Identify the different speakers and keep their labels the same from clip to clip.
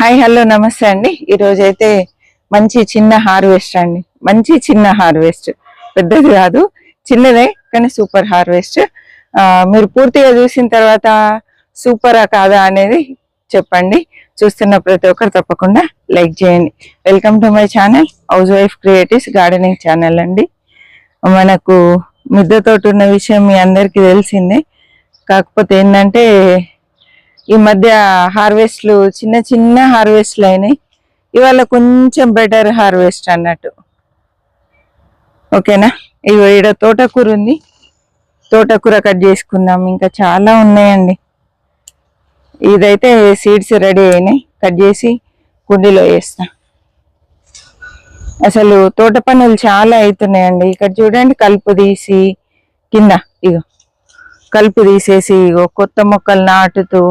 Speaker 1: Hi hello నమస్తే అండి. ఈరోజు అయితే మంచి చిన్న హార్వెస్ట్ అండి. మంచి చిన్న హార్వెస్ట్. పెద్దది కాదు చిన్నదే కానీ సూపర్ హార్వెస్ట్. మీరు పూర్తిగా చూసిన తర్వాత సూపరా కాదా అనేది చెప్పండి. చూస్తున్న ప్రతి ఒక్కరు తప్పకుండా లైక్ చేయండి. Welcome to my channel housewife creatives gardening channel అండి. మనకు మిద్దెతోటి ఉన్న విషయం మీ అందరికీ తెలిసిందే. కాకపోతే ఏంటంటే ఈ మధ్య హార్వెస్ట్లు చిన్న చిన్న హార్వెస్ట్లు అయినాయి. ఇవాళ కొంచెం బెటర్ హార్వెస్ట్ అన్నట్టు. ఓకేనా? ఇగో ఈడ తోటకూర ఉంది. తోటకూర కట్ చేసుకుందాం. ఇంకా చాలా ఉన్నాయండి. ఇదైతే సీడ్స్ రెడీ అయినాయి. కట్ చేసి కుండీలో వేస్తా. అసలు తోట పనులు చాలా అవుతున్నాయండి ఇక్కడ చూడండి కలుపు తీసి కింద ఇగో. కలుపు తీసేసి ఇగో కొత్త మొక్కలు నాటుతూ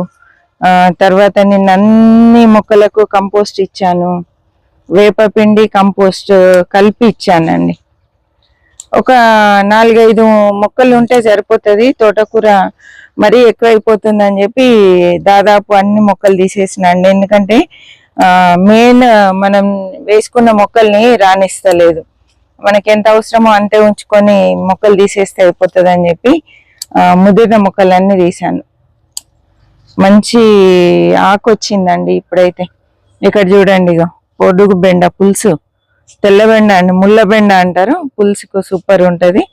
Speaker 1: తర్వాత నిన్న అన్ని మొక్కలకు కంపోస్ట్ ఇచ్చాను. వేపపిండి కంపోస్ట్ కలిపి ఇచ్చానండి. ఒక నాలుగైదు మొక్కలు ఉంటే సరిపోతుంది తోటకూర మరీ ఎక్కువైపోతుంది అని చెప్పి దాదాపు అన్ని మొక్కలు తీసేసినండి. ఎందుకంటే మెయిన్ మనం వేసుకున్న మొక్కల్ని రాణిస్తలేదు. మనకి ఎంత అవసరమో అంతే ఉంచుకొని మొక్కలు తీసేస్తే అయిపోతుంది అని చెప్పి ముదిరిన మొక్కలన్నీ తీశాను. మంచి ఆకు వచ్చిందండి ఇప్పుడైతే. ఇక్కడ చూడండి ఇగో పొడుగు బెండ పులుసు. తెల్ల బెండ అండి ముళ్ళ బెండ అంటారు. పులుసుకు సూపర్ ఉంటుంది.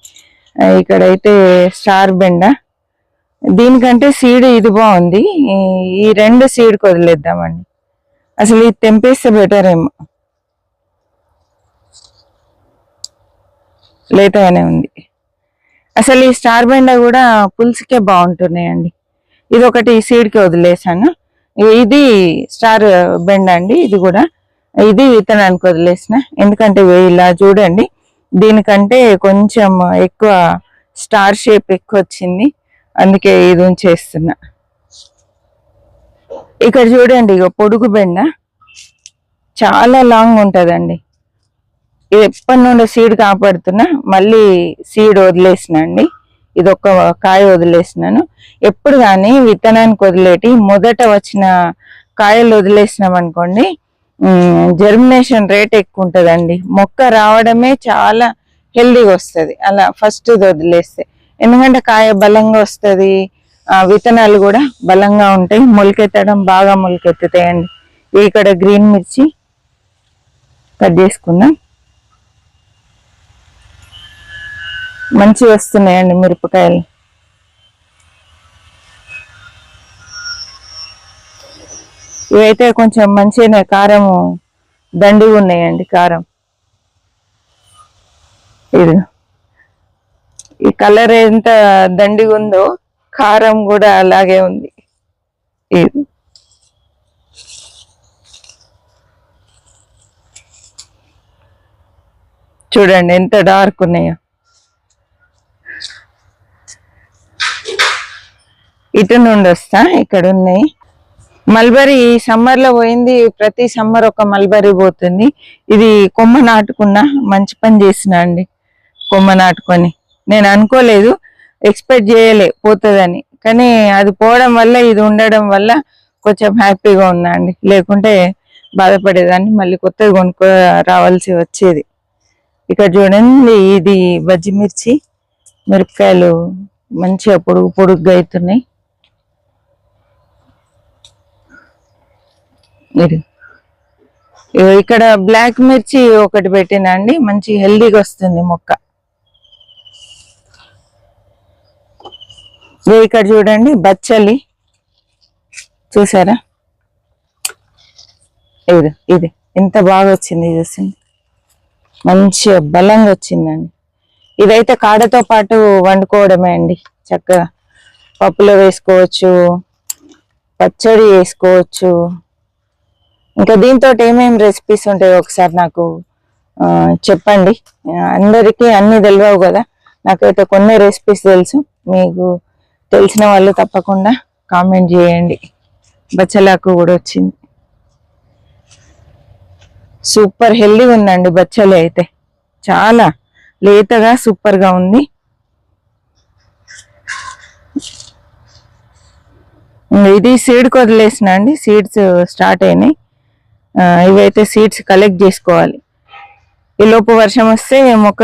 Speaker 1: ఇక్కడైతే స్టార్ బెండ. దీనికంటే సీడ్ ఇది బాగుంది. ఈ- ఈ రెండు సీడ్ వదిలేద్దామండి. అసలు ఇది తెంపేస్తే బెటర్ ఏమో. లేతగానే ఉంది. అసలు ఈ స్టార్ బెండ కూడా పులుసుకే బాగుంటున్నాయండి. ఇది ఒకటి సీడ్కి వదిలేసాను. ఇది స్టార్ బెండ్ అండి ఇది కూడా. ఇది విత్తనానికి వదిలేసిన ఎందుకంటే ఇలా చూడండి దీనికంటే కొంచెం ఎక్కువ స్టార్ షేప్ ఎక్కువ వచ్చింది అందుకే ఇది ఉంచేస్తున్నా. ఇక్కడ చూడండి ఇక పొడుగు బెండ చాలా లాంగ్ ఉంటుందండి. ఇది ఎప్పటి నుండి సీడ్ కాపాడుతున్నా మళ్ళీ సీడ్ వదిలేసిన అండి. ఇది ఒక కాయ వదిలేసినాను. ఎప్పుడు కానీ విత్తనానికి వదిలేటి మొదట వచ్చిన కాయలు వదిలేసినాం అనుకోండి జర్మినేషన్ రేట్ ఎక్కువ ఉంటుందండి మొక్క రావడమే చాలా హెల్దీగా వస్తుంది. అలా ఫస్ట్ వదిలేస్తే. ఎందుకంటే కాయ బలంగా వస్తుంది విత్తనాలు కూడా బలంగా ఉంటాయి. మొలకెత్తడం బాగా మొలకెత్తుతాయండి. ఇక్కడ గ్రీన్ మిర్చి కట్ చేసుకుందాం. మంచి వస్తున్నాయండి మిరపకాయలు. ఇవైతే కొంచెం మంచిగానే కారం దండిగా ఉన్నాయండి కారం. ఇది ఈ కలర్ ఎంత దండిగా ఉందో కారం కూడా అలాగే ఉంది. ఇది చూడండి ఎంత డార్క్ ఉన్నాయో. ఇటు నుండి వస్తా ఇక్కడ ఉన్నాయి. మల్బరీ సమ్మర్లో పోయింది ప్రతి సమ్మర్ ఒక మల్బరీ పోతుంది. ఇది కొమ్మ నాటుకున్నా మంచి పని చేసిన అండి కొమ్మ నాటుకొని. నేను అనుకోలేదు ఎక్స్పెక్ట్ చేయలే పోతుందని. కానీ అది పోవడం వల్ల ఇది ఉండడం వల్ల కొంచెం హ్యాపీగా ఉన్నా అండి. లేకుంటే బాధపడేదాన్ని మళ్ళీ కొత్తది కొనుక్కో రావాల్సి వచ్చేది. ఇక్కడ చూడండి ఇది బజ్జి మిర్చి మిరపకాయలు మంచిగా పొడుగు పొడుగ్గా అవుతున్నాయి ఇది. ఇక్కడ బ్లాక్ మిర్చి ఒకటి పెట్టినండి మంచి హెల్దీగా వస్తుంది మొక్క. ఇక్కడ చూడండి బచ్చలి. చూసారా? ఇది ఇది. ఎంత బాగా వచ్చింది చూసింది. మంచి బలంగా వచ్చిందండి. ఇదైతే కాడతో పాటు వండుకోవడమే అండి. చక్కగా పప్పులో వేసుకోవచ్చు పచ్చడి వేసుకోవచ్చు. ఇంకా దీంతో ఏమేమి రెసిపీస్ ఉంటాయో ఒకసారి నాకు చెప్పండి. అందరికీ అన్ని తెలియవు కదా. నాకైతే కొన్ని రెసిపీస్ తెలుసు. మీకు తెలిసిన వాళ్ళు తప్పకుండా కామెంట్ చేయండి. బచ్చలాకు కూడా వచ్చింది. సూపర్ హెల్దీగా ఉందండి బచ్చలే అయితే. చాలా లేతగా సూపర్గా ఉంది. ఇది సీడ్ వదిలేసిన అండి. సీడ్స్ స్టార్ట్ అయినాయి. ఇవైతే సీడ్స్ కలెక్ట్ చేసుకోవాలి. ఈ లోపు వర్షం వస్తే మొక్క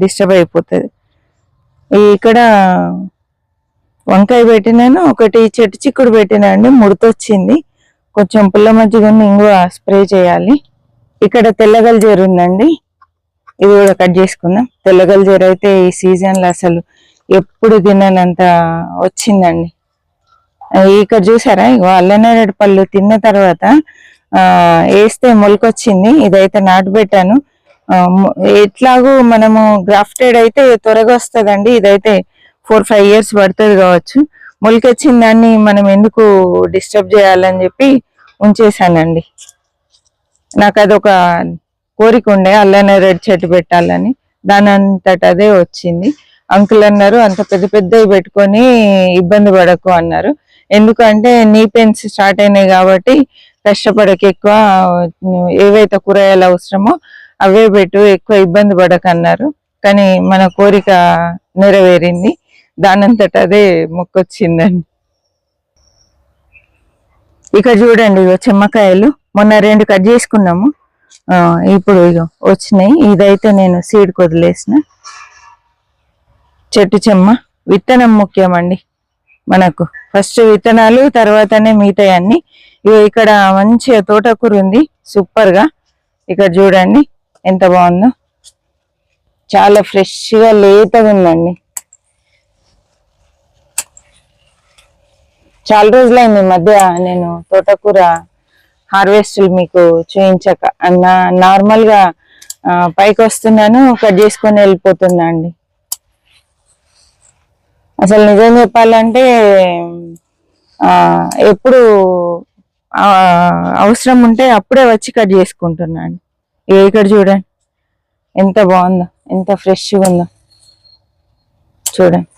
Speaker 1: డిస్టర్బ్ అయిపోతుంది. ఇక్కడ వంకాయ పెట్టినాను ఒకటి చెట్టు చిక్కుడు పెట్టినా అండి ముడతొచ్చింది. కొంచెం పుల్ల మజ్జిగ ఇంగువ స్ప్రే చేయాలి. ఇక్కడ తెల్లగల్జేరు ఉందండి. ఇది కూడా కట్ చేసుకుందాం. తెల్లగల్జేరు అయితే ఈ సీజన్లో అసలు ఎప్పుడు తిననంత వచ్చిందండి. ఇక్కడ చూసారా ఇగో అల్లనేరేడు పళ్ళు తిన్న తర్వాత వేస్తే మొలకొచ్చింది. ఇదైతే నాటు పెట్టాను. ఎట్లాగూ మనము గ్రాఫ్టెడ్ అయితే త్వరగా వస్తుందండి. ఇదైతే ఫోర్ ఫైవ్ ఇయర్స్ పడుతుంది కావచ్చు. మొలకొచ్చిన దాన్ని మనం ఎందుకు డిస్టర్బ్ చేయాలని చెప్పి ఉంచేసానండి నాకు అదొక కోరిక ఉండే అల్లనే రెడ్ చెట్టు పెట్టాలని. దాని అంతట అదే వచ్చింది. అంకుల్ అన్నారు అంత పెద్ద పెద్దవి పెట్టుకొని ఇబ్బంది పడకు అన్నారు. ఎందుకంటే నీ పెన్స్ స్టార్ట్ అయినాయి కాబట్టి కష్టపడక ఎక్కువ ఏవైతే కూరగాయలు అవసరమో అవే పెట్టు ఎక్కువ ఇబ్బంది పడక అన్నారు కానీ మన కోరిక నెరవేరింది. దానంతట అదే మొక్కొచ్చిందండి. ఇక చూడండి ఇగో చెమ్మకాయలు. మొన్న రెండు కట్ చేసుకున్నాము. ఇప్పుడు ఇగో వచ్చినాయి. ఇదైతే నేను సీడ్ కొదిలేసిన చెట్టు చెమ్మ. విత్తనం ముఖ్యమండి. మనకు. ఫస్ట్ విత్తనాలు తర్వాతనే మిగతాయి అన్ని ఇక్కడ మంచిగా తోటకూర ఉంది. సూపర్గా. ఇక్కడ చూడండి ఎంత బాగుందో. చాలా ఫ్రెష్గా లేతగా ఉందండి. చాలా రోజులైంది ఈ మధ్య నేను తోటకూర హార్వెస్టులు మీకు చూయించక. నా- నార్మల్గా పైకి వస్తున్నాను కట్ చేసుకొని వెళ్ళిపోతున్నా అండి. అసలు నిజం చెప్పాలంటే ఎప్పుడు అవసరం ఉంటే అప్పుడే వచ్చి కట్ చేసుకుంటున్నాను ఏ ఇక్కడ చూడండి. ఎంత బాగుందో ఎంత ఫ్రెష్గా ఉందో. చూడండి.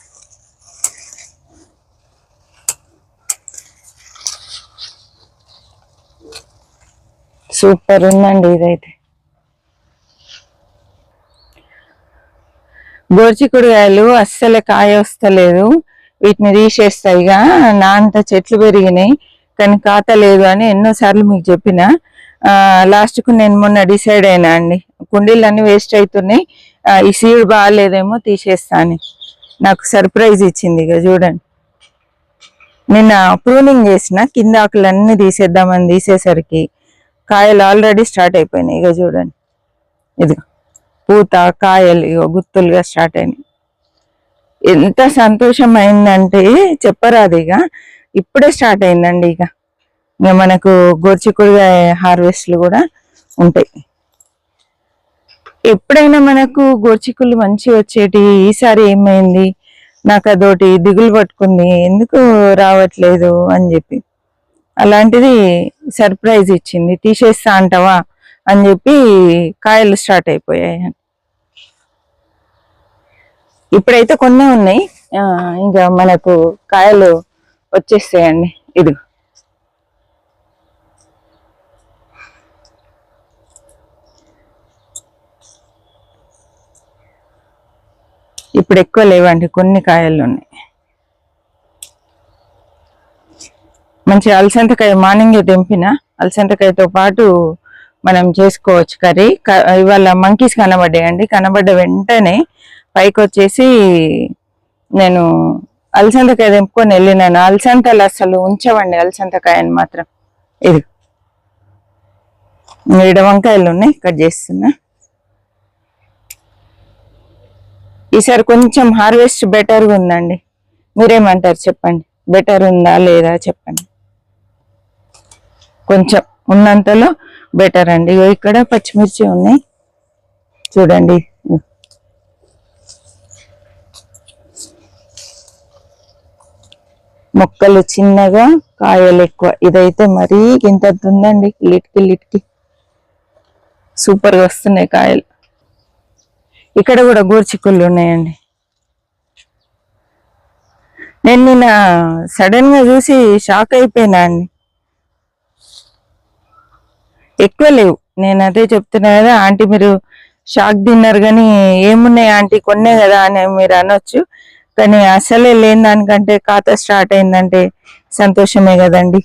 Speaker 1: సూపర్ ఉందండి ఇదైతే. గోర్చికుడుగాయలు అస్సలు కాయ వస్తలేదు. వీటిని తీసేస్తాయిగా నా అంత చెట్లు పెరిగినాయి. కానీ ఖాతా లేదు అని ఎన్నోసార్లు మీకు చెప్పిన లాస్ట్కు నేను మొన్న డిసైడ్ అయినా అండి. కుండీలన్నీ వేస్ట్ అవుతున్నాయి. ఈ సీడ్ బాగాలేదేమో తీసేస్తాను నాకు సర్ప్రైజ్ ఇచ్చింది ఇక చూడండి. నిన్న ప్రూనింగ్ చేసిన కింద ఆకులన్నీ తీసేద్దామని తీసేసరికి కాయలు ఆల్రెడీ స్టార్ట్ అయిపోయినాయి ఇక చూడండి. ఇదిగో పూత కాయలు ఇగో గుత్తులుగా స్టార్ట్ అయినాయి. ఎంత సంతోషం అయిందంటే చెప్పరాదు ఇక. ఇప్పుడే స్టార్ట్ అయిందండి ఇక. ఇక మనకు గోర్చికుడుగా హార్వెస్ట్లు కూడా ఉంటాయి. ఎప్పుడైనా మనకు గోర్చికులు మంచి వచ్చేటి ఈసారి ఏమైంది? నాకు అదోటి దిగులు పట్టుకుంది ఎందుకు రావట్లేదు అని చెప్పి. అలాంటిది సర్ప్రైజ్ ఇచ్చింది తీసేస్తా అంటావా అని చెప్పి కాయలు స్టార్ట్ అయిపోయాయి. ఇప్పుడైతే కొన్ని ఉన్నాయి. ఇంకా మనకు కాయలు వచ్చేస్తాయండి ఇది ఇప్పుడు ఎక్కువ లేవండి కొన్ని కాయలు ఉన్నాయి. మంచి అలసంతకాయ మార్నింగ్ తెంపిన అలసంతకాయతో పాటు మనం చేసుకోవచ్చు కర్రీ. ఇవాళ మంకీస్ కనబడ్డాయండి. కనబడ్డ వెంటనే పైకి వచ్చేసి నేను అలసంతకాయ తెంపుకొని వెళ్ళినాను. అలసంతలు అసలు ఉంచవండి అలసంతకాయని మాత్రం. ఇది ఈడ వంకాయలు ఉన్నాయి కట్ చేస్తున్నా. ఈసారి కొంచెం హార్వెస్ట్ బెటర్గా ఉందండి. మీరేమంటారు చెప్పండి. బెటర్ ఉందా లేదా చెప్పండి. కొంచెం ఉన్నంతలో బెటర్ అండి. ఇక్కడ పచ్చిమిర్చి ఉన్నాయి. చూడండి. మొక్కలు చిన్నగా కాయలు ఎక్కువ. ఇదైతే మరీ ఇంత ఉందండి లిట్కి లిట్కి. సూపర్గా వస్తున్నాయి కాయలు. ఇక్కడ కూడా గోర్చిక్కుళ్ళు ఉన్నాయండి. నేను నిన్న సడన్గా చూసి షాక్ అయిపోయినా అండి. ఎక్కువ లేవు. నేను అదే చెప్తున్నా కదా ఆంటీ మీరు షాక్ తిన్నారు కానీ ఏమున్నాయి ఆంటీ? కొన్నే కదా అని మీరు అనొచ్చు. కానీ అసలే లేని దానికంటే ఖాతా స్టార్ట్ అయిందంటే సంతోషమే కదండి.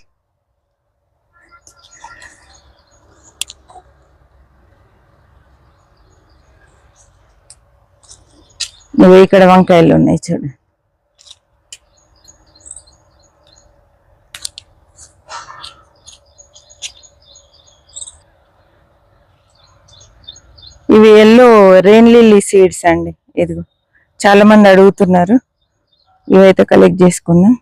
Speaker 1: నువ్వు ఇక్కడ వంకాయలు ఉన్నాయి చూడు. ఇవి ఎల్లో రెయిన్ లిల్లీ సీడ్స్ అండి ఇదిగో. చాలా మంది అడుగుతున్నారు. ఇవైతే కలెక్ట్ చేసుకుందాం.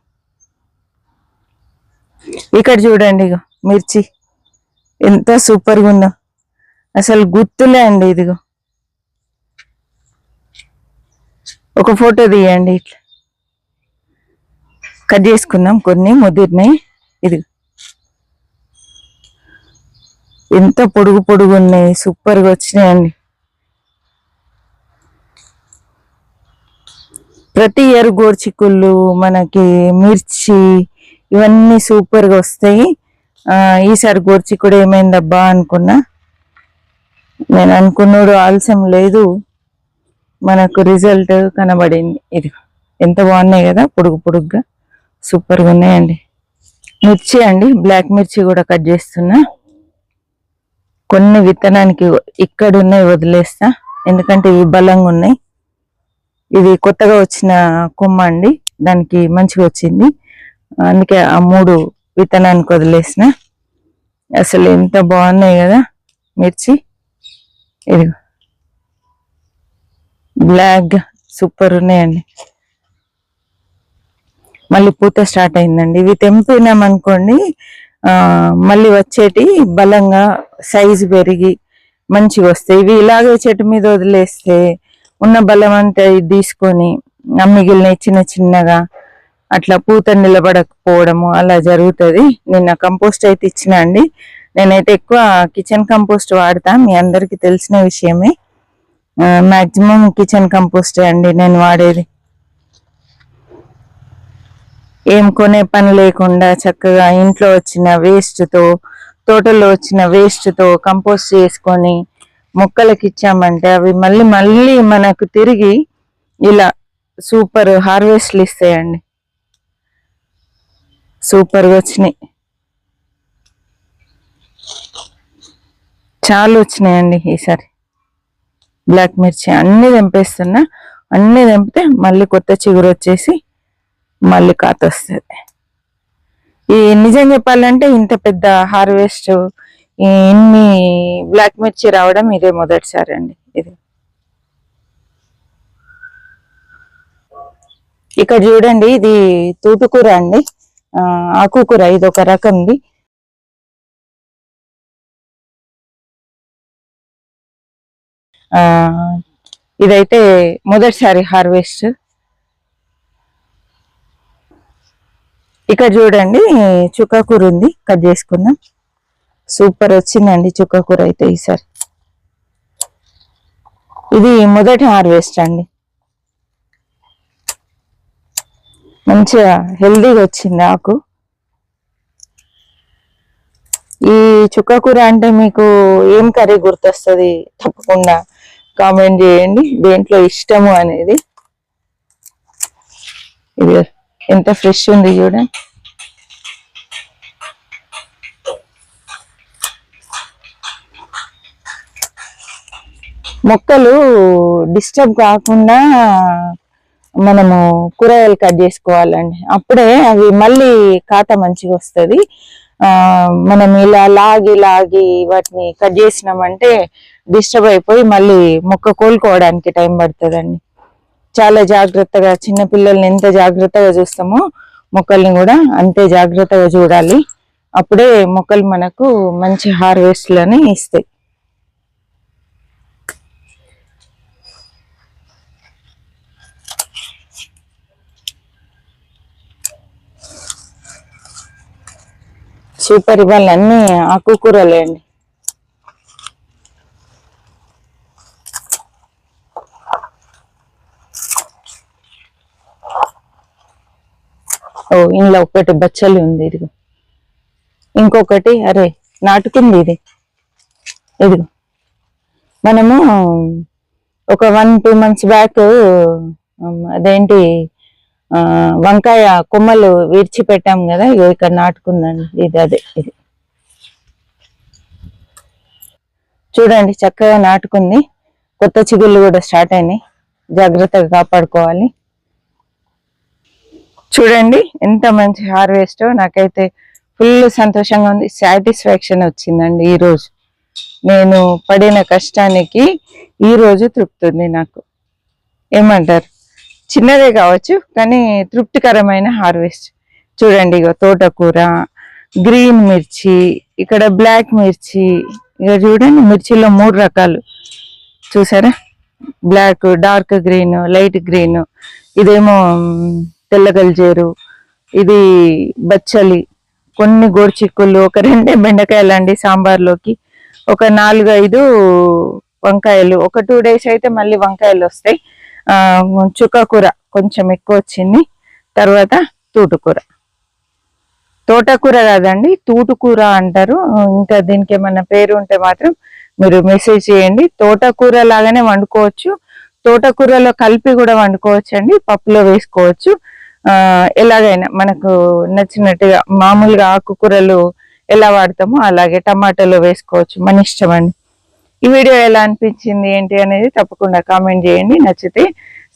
Speaker 1: ఇక్కడ చూడండి ఇగో మిర్చి. ఎంత సూపర్గా ఉందో. అసలు గుర్తులే అండి ఇదిగో. ఒక ఫోటో తీయండి ఇట్లా. కట్ చేసుకుందాం కొన్ని ముదిరినాయి. ఇది ఎంత పొడుగు పొడుగు ఉన్నాయి సూపర్గా వచ్చినాయండి. ప్రతి ఇయర్ గోర్చిక్కుళ్ళు మనకి మిర్చి ఇవన్నీ సూపర్గా వస్తాయి. ఈసారి గోర్చిక్కుడు ఏమైందబ్బా అనుకున్నా. నేను అనుకున్నాడు ఆలస్యం లేదు. మనకు రిజల్ట్ కనబడింది. ఇది ఎంత బాగున్నాయి కదా పొడుగు పొడుగ్గా సూపర్గా ఉన్నాయండి. మిర్చి అండి బ్లాక్ మిర్చి కూడా కట్ చేస్తున్నా. కొన్ని విత్తనానికి ఇక్కడ ఉన్నాయి వదిలేస్తా. ఎందుకంటే ఇవి బలంగా ఉన్నాయి. ఇది కొత్తగా వచ్చిన కొమ్మ అండి. దానికి మంచిగా వచ్చింది. అందుకే ఆ మూడు విత్తనానికి వదిలేసిన. అసలు ఎంత బాగున్నాయి కదా మిర్చి. ఇది బ్లాక్ సూపర్ ఉన్నాయండి. మళ్ళీ పూత స్టార్ట్ అయిందండి. ఇవి తెంపినాం అనుకోండి మళ్ళీ వచ్చేటి బలంగా సైజు పెరిగి మంచిగా వస్తాయి. ఇవి ఇలాగే చెట్టు మీద వదిలేస్తే ఉన్న బలం అంతా తీసుకొని మిగిలిన చిన్న చిన్నగా అట్లా పూత నిలబడకపోవడము అలా జరుగుతుంది. నిన్న కంపోస్ట్ అయితే ఇచ్చిన అండి. నేనైతే ఎక్కువ కిచెన్ కంపోస్ట్ వాడతా మీ అందరికీ తెలిసిన విషయమే. మాక్సిమం కిచెన్ కంపోస్ట్ అండి నేను వాడేది. ఏం కొనే పని లేకుండా చక్కగా ఇంట్లో వచ్చిన వేస్ట్తో తోటలో వచ్చిన వేస్ట్తో కంపోస్ట్ చేసుకొని మొక్కలకి ఇచ్చామంటే అవి మళ్ళీ మళ్ళీ మనకు తిరిగి ఇలా సూపర్ హార్వెస్ట్లు ఇస్తాయండి. సూపర్గా వచ్చినాయి. చాలా వచ్చినాయండి ఈసారి. బ్లాక్ మిర్చి అన్ని తెంపేస్తున్నా అన్ని తెంపితే మళ్ళీ కొత్త చిగురు వచ్చేసి మళ్ళీ కాత వస్తుంది ఈ నిజం చెప్పాలంటే ఇంత పెద్ద హార్వెస్ట్ ఇన్ని బ్లాక్ మిర్చి రావడం ఇదే మొదటిసారి అండి ఇది. ఇక్కడ చూడండి ఇది తూటుకూర అండి. ఆకుకూర ఇది ఒక రకంది. ఇదైతే మొదటిసారి హార్వెస్ట్. ఇక్కడ చూడండి చుక్కకూర ఉంది కట్ చేసుకుందాం. సూపర్ వచ్చిందండి చుక్క కూర అయితే ఈసారి. ఇది మొదటి హార్వెస్ట్ అండి. మంచిగా హెల్దీగా వచ్చింది ఆకు. ఈ చుక్క కూర అంటే మీకు ఏం కర్రీ గుర్తొస్తుంది తప్పకుండా కామెంట్ చేయండి. దేంట్లో ఇష్టము అనేది. ఇది ఎంత ఫ్రెష్ ఉంది చూడండి. మొక్కలు డిస్టర్బ్ కాకుండా మనము కూరగాయలు కట్ చేసుకోవాలండి. అప్పుడే అవి మళ్ళీ కాత మంచిగా వస్తుంది. మనం ఇలా లాగి లాగి వాటిని కట్ చేసినామంటే డిస్టర్బ్ అయిపోయి మళ్ళీ మొక్క కోలుకోవడానికి టైం పడుతుందండి. చాలా జాగ్రత్తగా చిన్న పిల్లల్ని ఎంత జాగ్రత్తగా చూస్తామో మొక్కల్ని కూడా అంతే జాగ్రత్తగా చూడాలి. అప్పుడే మొక్కలు మనకు మంచి హార్వెస్ట్లని ఇస్తాయి. సూపర్ ఇవాళ అన్ని ఆకుకూరలే అండి. ఓ ఇంట్లో ఒకటి బచ్చలి ఉంది ఇదిగో. ఇంకొకటి అరే నాటుకుంది ఇది. ఇదిగో. మనము ఒక వన్ టూ మంత్స్ బ్యాక్ అదేంటి వంకాయ కొమ్మలు విడిచిపెట్టాం కదా ఇగో ఇక్కడ నాటుకుందండి. ఇది అదే ఇది. చూడండి చక్కగా నాటుకుంది. కొత్త చిగుళ్ళు కూడా స్టార్ట్ అయినాయి. జాగ్రత్తగా కాపాడుకోవాలి. చూడండి ఎంత మంచి హార్వెస్ట్. నాకైతే ఫుల్ సంతోషంగా ఉంది. సాటిస్ఫాక్షన్ వచ్చిందండి ఈరోజు నేను పడిన కష్టానికి ఈరోజు తృప్తుంది నాకు. ఏమంటారు? చిన్నదే కావచ్చు కానీ తృప్తికరమైన హార్వెస్ట్. చూడండి ఇక తోటకూర గ్రీన్ మిర్చి ఇక్కడ బ్లాక్ మిర్చి ఇక చూడండి మిర్చిలో మూడు రకాలు. చూసారా? Black dark green light green ఇదేమో తెల్లగల్జేరు ఇది బచ్చలి కొన్ని గోర్చిక్కులు ఒక రెండే బెండకాయలు అండి సాంబార్లోకి ఒక నాలుగు ఐదు వంకాయలు ఒక టూ డేస్ అయితే మళ్ళీ వంకాయలు వస్తాయి. చుక్కకూర కొంచెం ఎక్కువ వచ్చింది. తర్వాత తూటుకూర. తోటకూర కాదండి తూటుకూర అంటారు. ఇంకా దీనికి ఏమన్నా పేరు ఉంటే మాత్రం మీరు మెసేజ్ చేయండి. తోటకూర లాగానే వండుకోవచ్చు. తోటకూరలో కలిపి కూడా వండుకోవచ్చు అండి పప్పులో వేసుకోవచ్చు. ఎలాగైనా మనకు నచ్చినట్టుగా మామూలుగా ఆకుకూరలు ఎలా వాడతామో అలాగే టమాటాలో వేసుకోవచ్చు. మన ఇష్టం అండి. ఈ వీడియో ఎలా అనిపించింది ఏంటి అనేది తప్పకుండా కామెంట్ చేయండి. నచ్చితే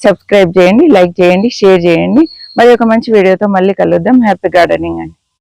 Speaker 1: సబ్స్క్రైబ్ చేయండి లైక్ చేయండి షేర్ చేయండి. మరి ఒక మంచి వీడియోతో మళ్ళీ కలుద్దాం. హ్యాపీ గార్డెనింగ్ అండి.